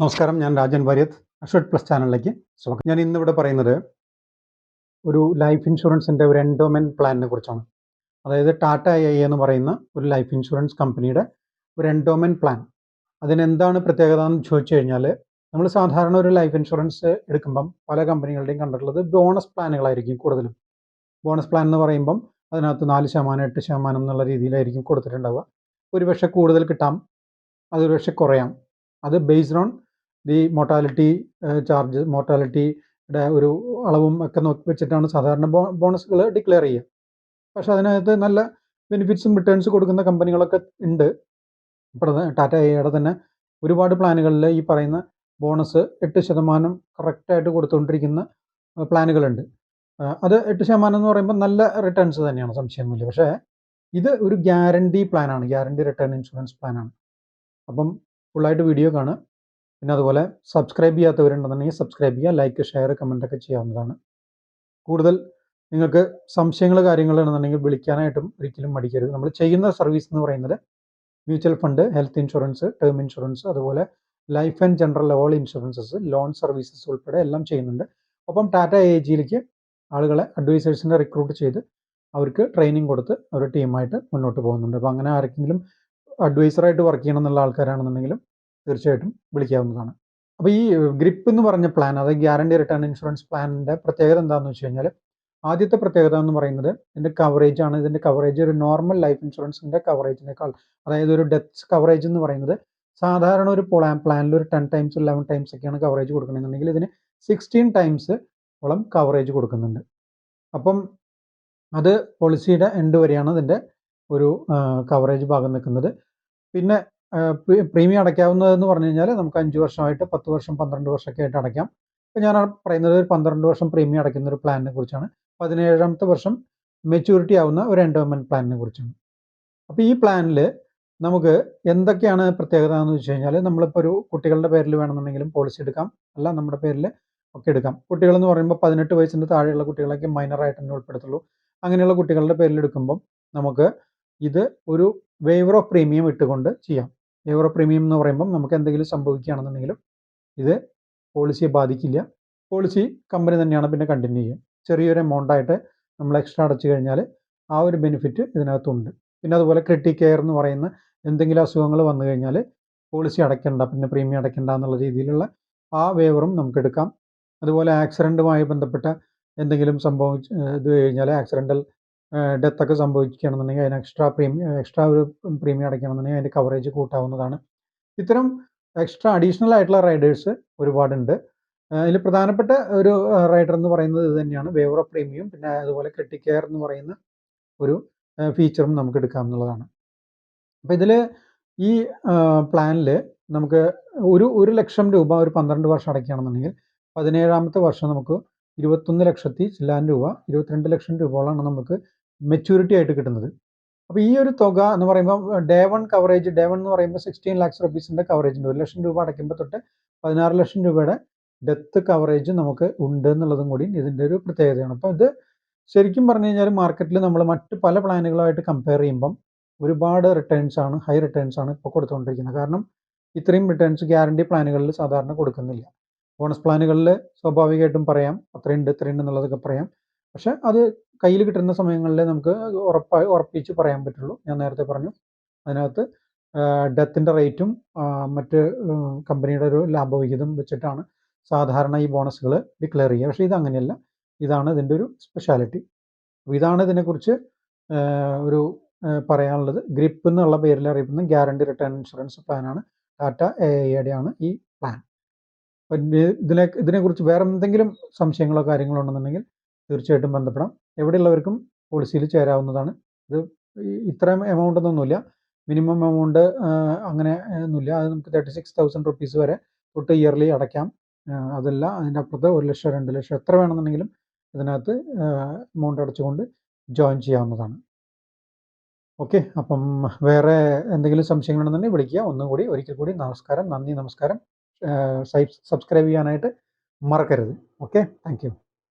നമസ്കാരം ഞാൻ രാജൻ വാര്യത്ത് അഷ്വഡ് പ്ലസ് ചാനലിലേക്ക് സ്വാഗതം. ഞാൻ ഇന്നിവിടെ പറയുന്നത് ഒരു ലൈഫ് ഇൻഷുറൻസിന്റെ ഒരു എൻഡോമെന്റ് പ്ലാനിനെ കുറിച്ചാണ്. അതായത് ടാറ്റ ഐ എന്ന് പറയുന്ന ഒരു ലൈഫ് ഇൻഷുറൻസ് കമ്പനിയുടെ ഒരു എൻഡോമെന്റ് പ്ലാൻ അതിനെന്താണ് പ്രത്യേകത എന്ന് ചോദിച്ചു കഴിഞ്ഞാൽ നമ്മൾ സാധാരണ ഒരു ലൈഫ് ഇൻഷുറൻസ് എടുക്കുമ്പം പല കമ്പനികളുടെയും കണ്ടിട്ടുള്ളത് ബോണസ് പ്ലാനുകളായിരിക്കും കൂടുതലും. ബോണസ് പ്ലാൻ എന്ന് പറയുമ്പം അതിനകത്ത് നാല് ശതമാനം എട്ട് ശതമാനം എന്നുള്ള രീതിയിലായിരിക്കും കൊടുത്തിട്ടുണ്ടാവുക. ഒരുപക്ഷെ കൂടുതൽ കിട്ടാം അതൊരു പക്ഷെ കുറയാം. അത് based on the mortality charge മോർട്ടാലിറ്റിയുടെ ഒരു അളവും ഒക്കെ നോക്കി വെച്ചിട്ടാണ് സാധാരണ ബോണസുകൾ ഡിക്ലെയർ ചെയ്യുക. പക്ഷേ അതിനകത്ത് നല്ല ബെനിഫിറ്റ്സും റിട്ടേൺസ് കൊടുക്കുന്ന കമ്പനികളൊക്കെ ഉണ്ട്. ഇപ്പോൾ ടാറ്റ എയുടെ തന്നെ ഒരുപാട് പ്ലാനുകളിൽ ഈ പറയുന്ന ബോണസ് എട്ട് ശതമാനം കറക്റ്റായിട്ട് കൊടുത്തുകൊണ്ടിരിക്കുന്ന പ്ലാനുകളുണ്ട് അത് എട്ട് ശതമാനം എന്ന് പറയുമ്പോൾ നല്ല റിട്ടേൺസ് തന്നെയാണ് സംശയമൊന്നുമില്ല പക്ഷേ ഇത് ഒരു ഗ്യാരണ്ടി പ്ലാനാണ് ഗ്യാരണ്ടി റിട്ടേൺ ഇൻഷുറൻസ് പ്ലാനാണ് അപ്പം ഫുള്ളായിട്ട് വീഡിയോ കാണുക. പിന്നെ അതുപോലെ സബ്സ്ക്രൈബ് ചെയ്യാത്തവരുണ്ടെന്നുണ്ടെങ്കിൽ സബ്സ്ക്രൈബ് ചെയ്യുക ലൈക്ക് ഷെയർ കമന്റ് ഒക്കെ ചെയ്യാവുന്നതാണ്. കൂടുതൽ നിങ്ങൾക്ക് സംശയങ്ങൾ കാര്യങ്ങളാണെന്നുണ്ടെങ്കിൽ വിളിക്കാനായിട്ടും ഒരിക്കലും മടിക്കരുത്. നമ്മൾ ചെയ്യുന്ന സർവീസ് എന്ന് പറയുന്നത് mutual fund health insurance term insurance അതുപോലെ life and general all insurances loan services ഉൾപ്പെടെ എല്ലാം ചെയ്യുന്നുണ്ട്. ഒപ്പം ടാറ്റ എ ജിയിലേക്ക് ആളുകളെ അഡ്വൈസേഴ്സിനെ റിക്രൂട്ട് ചെയ്ത് അവർക്ക് ട്രെയിനിങ് കൊടുത്ത് ഒരു ടീമായിട്ട് മുന്നോട്ട് പോകുന്നുണ്ട്. അപ്പോൾ അങ്ങനെ ആർക്കെങ്കിലും അഡ്വൈസറായിട്ട് വർക്ക് ചെയ്യണം എന്നുള്ള ആൾക്കാരാണെന്നുണ്ടെങ്കിലും തീർച്ചയായിട്ടും വിളിക്കാവുന്നതാണ്. അപ്പോൾ ഈ ഗ്രിപ്പ് എന്ന് പറഞ്ഞ പ്ലാൻ അതായത് ഗ്യാരണ്ടി റിട്ടേൺ ഇൻഷുറൻസ് പ്ലാനിന്റെ പ്രത്യേകത എന്താണെന്ന് വെച്ച് കഴിഞ്ഞാൽ ആദ്യത്തെ പ്രത്യേകത എന്ന് പറയുന്നത് ഇതിന്റെ കവറേജ് ആണ്. ഇതിന്റെ കവറേജ് ഒരു നോർമൽ ലൈഫ് ഇൻഷുറൻസിന്റെ കവറേജിനേക്കാൾ അതായത് ഒരു ഡെത്ത് കവറേജ് എന്ന് പറയുന്നത് സാധാരണ ഒരു പ്ലാൻ പ്ലാനിൽ ഒരു ടെൻ ടൈംസ് ലെവൻ ടൈംസ് ഒക്കെയാണ് കവറേജ് കൊടുക്കണമെന്നുണ്ടെങ്കിൽ ഇതിന് സിക്സ്റ്റീൻ ടൈംസ് ഓളം കവറേജ് കൊടുക്കുന്നുണ്ട്. അപ്പം അത് പോളിസിയുടെ എൻഡ് വരെയാണ് ഇതിന്റെ ഒരു കവറേജ് ഭാഗം നിൽക്കുന്നത്. പിന്നെ പ്രീമിയം അടയ്ക്കാവുന്നതെന്ന് പറഞ്ഞു കഴിഞ്ഞാൽ നമുക്ക് അഞ്ച് വർഷമായിട്ട് പത്ത് വർഷം പന്ത്രണ്ട് വർഷമൊക്കെ ആയിട്ട് അടയ്ക്കാം. ഇപ്പോൾ ഞാൻ പറയുന്നത് ഒരു പന്ത്രണ്ട് വർഷം പ്രീമിയം അടയ്ക്കുന്ന ഒരു പ്ലാനിനെ കുറിച്ചാണ്. പതിനേഴാമത്തെ വർഷം മെച്യൂരിറ്റി ആവുന്ന ഒരു എൻഡോമെന്റ് പ്ലാനിനെ കുറിച്ചാണ്. അപ്പോൾ ഈ പ്ലാനിൽ നമുക്ക് എന്തൊക്കെയാണ് പ്രത്യേകത എന്ന് വെച്ച് കഴിഞ്ഞാൽ നമ്മളിപ്പോൾ ഒരു കുട്ടികളുടെ പേരിൽ വേണമെന്നുണ്ടെങ്കിലും പോളിസി എടുക്കാം. അല്ല നമ്മുടെ പേരിൽ ഒക്കെ എടുക്കാം. കുട്ടികളെന്ന് പറയുമ്പോൾ പതിനെട്ട് വയസ്സിന്റെ താഴെയുള്ള കുട്ടികളൊക്കെ മൈനറായിട്ട് തന്നെ ഉൾപ്പെടുത്തുള്ളൂ. അങ്ങനെയുള്ള കുട്ടികളുടെ പേരിൽ എടുക്കുമ്പം നമുക്ക് ഇത് ഒരു വേവർ ഓഫ് പ്രീമിയം ഇട്ടുകൊണ്ട് ചെയ്യാം. വേവർ പ്രീമിയം എന്ന് പറയുമ്പം നമുക്ക് എന്തെങ്കിലും സംഭവിക്കുകയാണെന്നുണ്ടെങ്കിലും ഇത് പോളിസിയെ ബാധിക്കില്ല. പോളിസി കമ്പനി തന്നെയാണ് പിന്നെ കണ്ടിന്യൂ ചെയ്യും. ചെറിയൊരു എമൗണ്ട് ആയിട്ട് നമ്മൾ എക്സ്ട്രാ അടച്ചു കഴിഞ്ഞാൽ ആ ഒരു ബെനിഫിറ്റ് ഇതിനകത്തുണ്ട്. പിന്നെ അതുപോലെ ക്രിട്ടി കെയർ എന്ന് പറയുന്ന എന്തെങ്കിലും അസുഖങ്ങൾ വന്നു കഴിഞ്ഞാൽ പോളിസി അടയ്ക്കണ്ട പിന്നെ പ്രീമിയം അടയ്ക്കണ്ട എന്നുള്ള രീതിയിലുള്ള ആ വേവറും നമുക്ക് എടുക്കാം. അതുപോലെ ആക്സിഡന്റുമായി ബന്ധപ്പെട്ട എന്തെങ്കിലും സംഭവിച്ച് ഇത് കഴിഞ്ഞാൽ ആക്സിഡന്റൽ ഡെത്ത് ഒക്കെ സംഭവിക്കുകയാണെന്നുണ്ടെങ്കിൽ അതിന് എക്സ്ട്രാ പ്രീമിയം എക്സ്ട്രാ ഒരു പ്രീമിയം അടയ്ക്കണമെന്നുണ്ടെങ്കിൽ അതിന്റെ കവറേജ് കൂട്ടാവുന്നതാണ്. ഇത്തരം എക്സ്ട്രാ അഡീഷണൽ ആയിട്ടുള്ള റൈഡേഴ്സ് ഒരുപാടുണ്ട്. അതിൽ പ്രധാനപ്പെട്ട ഒരു റൈഡർ എന്ന് പറയുന്നത് ഇത് തന്നെയാണ്. വേവർ പ്രീമിയം പിന്നെ അതുപോലെ കെട്ടിക്കെയർ കെയർ എന്ന് പറയുന്ന ഒരു ഫീച്ചറും നമുക്ക് എടുക്കാം എന്നുള്ളതാണ്. അപ്പോൾ ഇതിൽ ഈ പ്ലാനിൽ നമുക്ക് ഒരു ഒരു ലക്ഷം രൂപ ഒരു പന്ത്രണ്ട് വർഷം അടയ്ക്കുകയാണെന്നുണ്ടെങ്കിൽ പതിനേഴാമത്തെ വർഷം നമുക്ക് ഇരുപത്തൊന്ന് ലക്ഷത്തി ചില്ലാൻ രൂപ ഇരുപത്തിരണ്ട് ലക്ഷം രൂപയോളമാണ് നമുക്ക് മെച്യൂരിറ്റി ആയിട്ട് കിട്ടുന്നത്. അപ്പോൾ ഈ ഒരു തുക എന്ന് പറയുമ്പോൾ day one coverage day one എന്ന് പറയുമ്പോൾ സിക്സ്റ്റീൻ ലാക്സ് റുപ്പീസിന്റെ കവറേജ് ഉണ്ട്. ഒരു ലക്ഷം രൂപ അടയ്ക്കുമ്പോൾ തൊട്ട് പതിനാറ് ലക്ഷം രൂപയുടെ ഡെത്ത് കവറേജ് നമുക്ക് ഉണ്ട് എന്നുള്ളതും കൂടി ഇതിന്റെ ഒരു പ്രത്യേകതയാണ്. അപ്പോൾ ഇത് ശരിക്കും പറഞ്ഞു കഴിഞ്ഞാൽ മാർക്കറ്റിൽ നമ്മൾ മറ്റ് പല പ്ലാനുകളുമായിട്ട് കമ്പയർ ചെയ്യുമ്പം ഒരുപാട് റിട്ടേൺസ് ആണ് ഹൈ റിട്ടേൺസ് ആണ് ഇപ്പോൾ കൊടുത്തുകൊണ്ടിരിക്കുന്നത്. കാരണം ഇത്രയും റിട്ടേൺസ് ഗ്യാരണ്ടി പ്ലാനുകളിൽ സാധാരണ കൊടുക്കുന്നില്ല. ബോണസ് പ്ലാനുകളിൽ സ്വാഭാവികമായിട്ടും പറയാം അത്രയുണ്ട് ഇത്രയുണ്ട് എന്നുള്ളതൊക്കെ പറയാം. പക്ഷെ അത് കയ്യിൽ കിട്ടുന്ന സമയങ്ങളിൽ നമുക്ക് ഉറപ്പായി ഉറപ്പിച്ച് പറയാൻ പറ്റുള്ളൂ. ഞാൻ നേരത്തെ പറഞ്ഞു. അതിനകത്ത് ഡെത്തിന്റെ റേറ്റും മറ്റ് കമ്പനിയുടെ ഒരു ലാഭവിഹിതം വെച്ചിട്ടാണ് സാധാരണ ഈ ബോണസുകൾ ഡിക്ലെയർ ചെയ്യുക. പക്ഷേ ഇത് അങ്ങനെയല്ല. ഇതാണ് ഇതിന്റെ ഒരു സ്പെഷ്യാലിറ്റി. അപ്പോൾ ഇതാണ് ഇതിനെക്കുറിച്ച് ഒരു പറയാനുള്ളത്. ഗ്രിപ്പ് എന്നുള്ള പേരിൽ അറിയപ്പെടുന്ന ഗ്യാരണ്ടി റിട്ടേൺ ഇൻഷുറൻസ് പ്ലാനാണ് ടാറ്റ എ ഐയുടെ ആണ് ഈ പ്ലാൻ. ഇതിനെ ഇതിനെക്കുറിച്ച് വേറെ എന്തെങ്കിലും സംശയങ്ങളോ കാര്യങ്ങളോ ഉണ്ടെന്നുണ്ടെങ്കിൽ തീർച്ചയായിട്ടും ബന്ധപ്പെടാം. എവിടെയുള്ളവർക്കും പോളിസിയിൽ ചേരാവുന്നതാണ്. ഇത് ഇത്രയും എമൗണ്ട് ഒന്നുമില്ല. മിനിമം എമൗണ്ട് അങ്ങനെ ഒന്നുമില്ല. അത് നമുക്ക് തേർട്ടി സിക്സ് തൗസൻഡ് റുപ്പീസ് വരെ തൊട്ട് ഇയർലി അടയ്ക്കാം. അതല്ല അതിന്റെ അപ്പുറത്ത് ഒരു ലക്ഷം രണ്ട് ലക്ഷം എത്ര വേണമെന്നുണ്ടെങ്കിലും ഇതിനകത്ത് എമൗണ്ട് അടച്ചുകൊണ്ട് ജോയിൻ ചെയ്യാവുന്നതാണ്. ഓക്കെ അപ്പം വേറെ എന്തെങ്കിലും സംശയങ്ങളുണ്ടെന്നുണ്ടെങ്കിൽ വിളിക്കുക. ഒന്നും കൂടി ഒരിക്കൽ കൂടി നമസ്കാരം. നന്ദി നമസ്കാരം. സബ്സ്ക്രൈബ് ചെയ്യാനായിട്ട് മറക്കരുത്. Okay thank